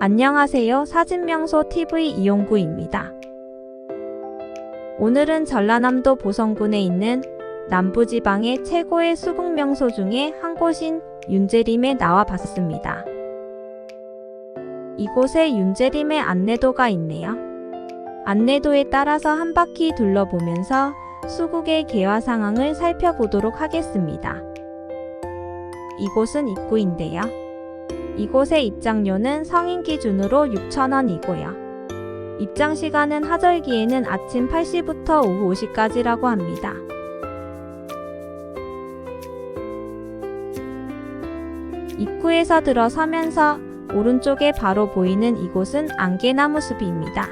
안녕하세요. 사진명소 TV 이용구입니다. 오늘은 전라남도 보성군에 있는 남부지방의 최고의 수국명소 중에 한 곳인 윤재림에 나와 봤습니다. 이곳에 윤재림의 안내도가 있네요. 안내도에 따라서 한 바퀴 둘러보면서 수국의 개화 상황을 살펴보도록 하겠습니다. 이곳은 입구인데요. 이곳의 입장료는 성인 기준으로 6,000원이고요. 입장 시간은 하절기에는 아침 8시부터 오후 5시까지라고 합니다. 입구에서 들어서면서 오른쪽에 바로 보이는 이곳은 안개나무 숲입니다.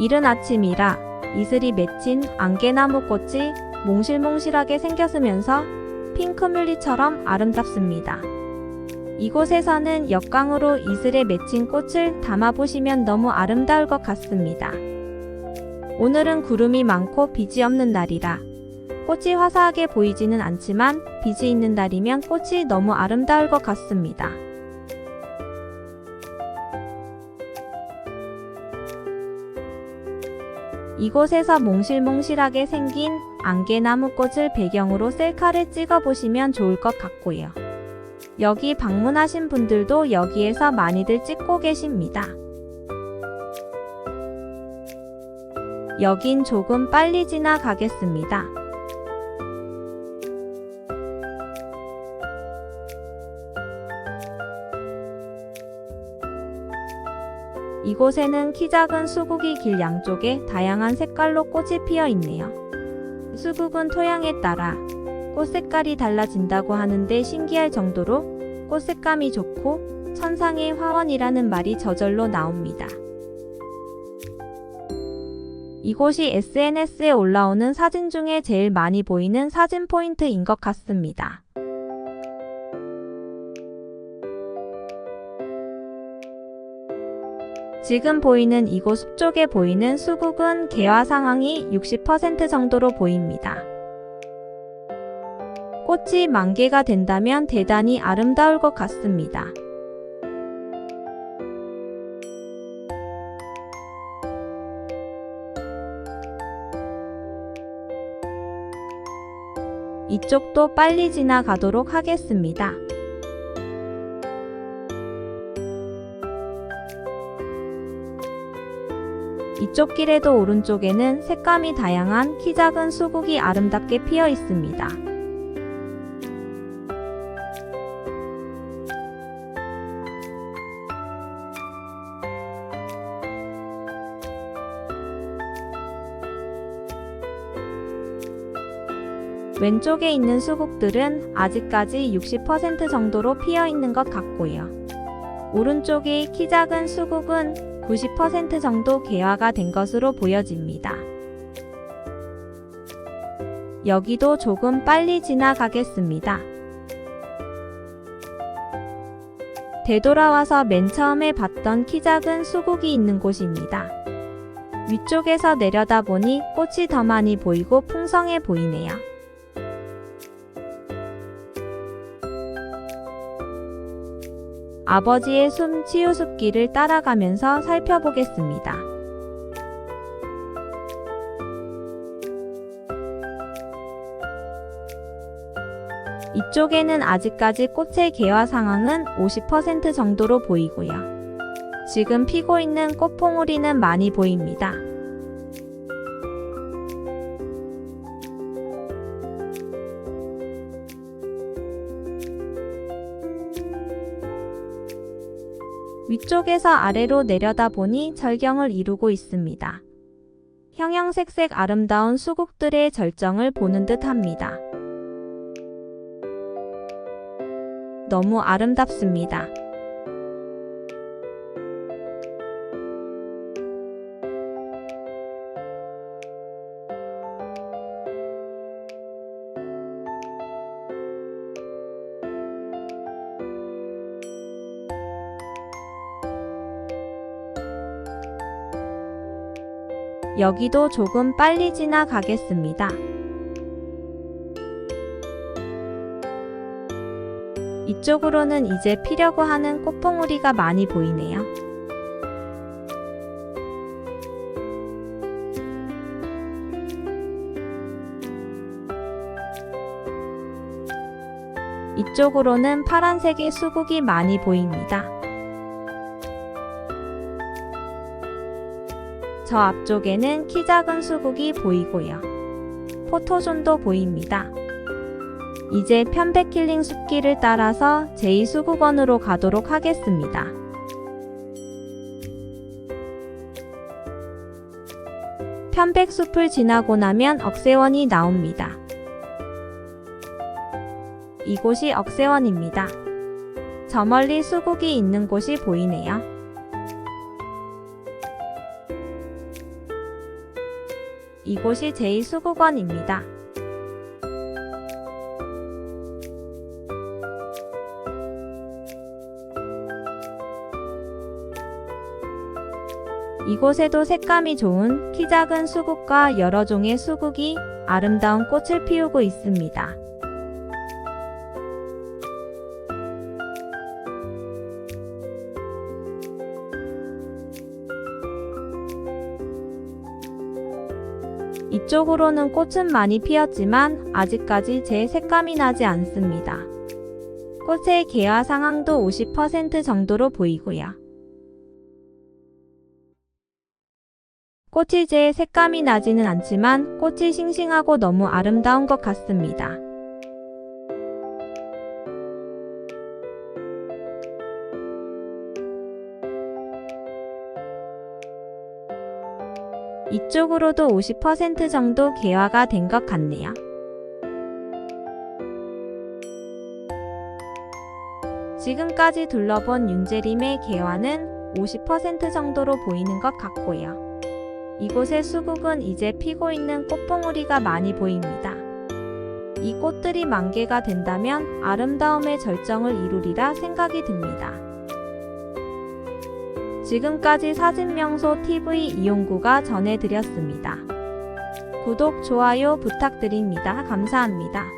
이른 아침이라 이슬이 맺힌 안개나무 꽃이 몽실몽실하게 생겼으면서 핑크뮬리처럼 아름답습니다. 이곳에서는 역광으로 이슬에 맺힌 꽃을 담아보시면 너무 아름다울 것 같습니다. 오늘은 구름이 많고 빛이 없는 날이라 꽃이 화사하게 보이지는 않지만 빛이 있는 날이면 꽃이 너무 아름다울 것 같습니다. 이곳에서 몽실몽실하게 생긴 안개나무 꽃을 배경으로 셀카를 찍어 보시면 좋을 것 같고요. 여기 방문하신 분들도 여기에서 많이들 찍고 계십니다. 여긴 조금 빨리 지나가겠습니다. 이곳에는 키 작은 수국이 길 양쪽에 다양한 색깔로 꽃이 피어 있네요. 수국은 토양에 따라 꽃 색깔이 달라진다고 하는데 신기할 정도로 꽃 색감이 좋고 천상의 화원이라는 말이 저절로 나옵니다. 이곳이 SNS에 올라오는 사진 중에 제일 많이 보이는 사진 포인트인 것 같습니다. 지금 보이는 이곳 숲 쪽에 보이는 수국은 개화 상황이 60% 정도로 보입니다. 꽃이 만개가 된다면 대단히 아름다울 것 같습니다. 이쪽도 빨리 지나가도록 하겠습니다. 이쪽 길에도 오른쪽에는 색감이 다양한 키 작은 수국이 아름답게 피어 있습니다. 왼쪽에 있는 수국들은 아직까지 60% 정도로 피어 있는 것 같고요. 오른쪽의 키 작은 수국은 90% 정도 개화가 된 것으로 보여집니다. 여기도 조금 빨리 지나가겠습니다. 되돌아와서 맨 처음에 봤던 키 작은 수국이 있는 곳입니다. 위쪽에서 내려다 보니 꽃이 더 많이 보이고 풍성해 보이네요. 아버지의 숨 치유숲길을 따라가면서 살펴보겠습니다. 이쪽에는 아직까지 꽃의 개화 상황은 50% 정도로 보이고요. 지금 피고 있는 꽃봉오리는 많이 보입니다. 위쪽에서 아래로 내려다 보니 절경을 이루고 있습니다. 형형색색 아름다운 수국들의 절정을 보는 듯 합니다. 너무 아름답습니다. 여기도 조금 빨리 지나가겠습니다. 이쪽으로는 이제 피려고 하는 꽃봉우리가 많이 보이네요. 이쪽으로는 파란색의 수국이 많이 보입니다. 저 앞쪽에는 키 작은 수국이 보이고요. 포토존도 보입니다. 이제 편백힐링 숲길을 따라서 제2수국원으로 가도록 하겠습니다. 편백숲을 지나고 나면 억새원이 나옵니다. 이곳이 억새원입니다. 저 멀리 수국이 있는 곳이 보이네요. 이곳이 제2수국원입니다. 이곳에도 색감이 좋은 키 작은 수국과 여러 종의 수국이 아름다운 꽃을 피우고 있습니다. 이쪽으로는 꽃은 많이 피었지만 아직까지 제 색감이 나지 않습니다. 꽃의 개화 상황도 50% 정도로 보이고요. 꽃이 제 색감이 나지는 않지만 꽃이 싱싱하고 너무 아름다운 것 같습니다. 이쪽으로도 50% 정도 개화가 된 것 같네요. 지금까지 둘러본 윤재림의 개화는 50% 정도로 보이는 것 같고요. 이곳의 수국은 이제 피고 있는 꽃봉오리가 많이 보입니다. 이 꽃들이 만개가 된다면 아름다움의 절정을 이루리라 생각이 듭니다. 지금까지 사진명소 TV 이용구가 전해드렸습니다. 구독, 좋아요 부탁드립니다. 감사합니다.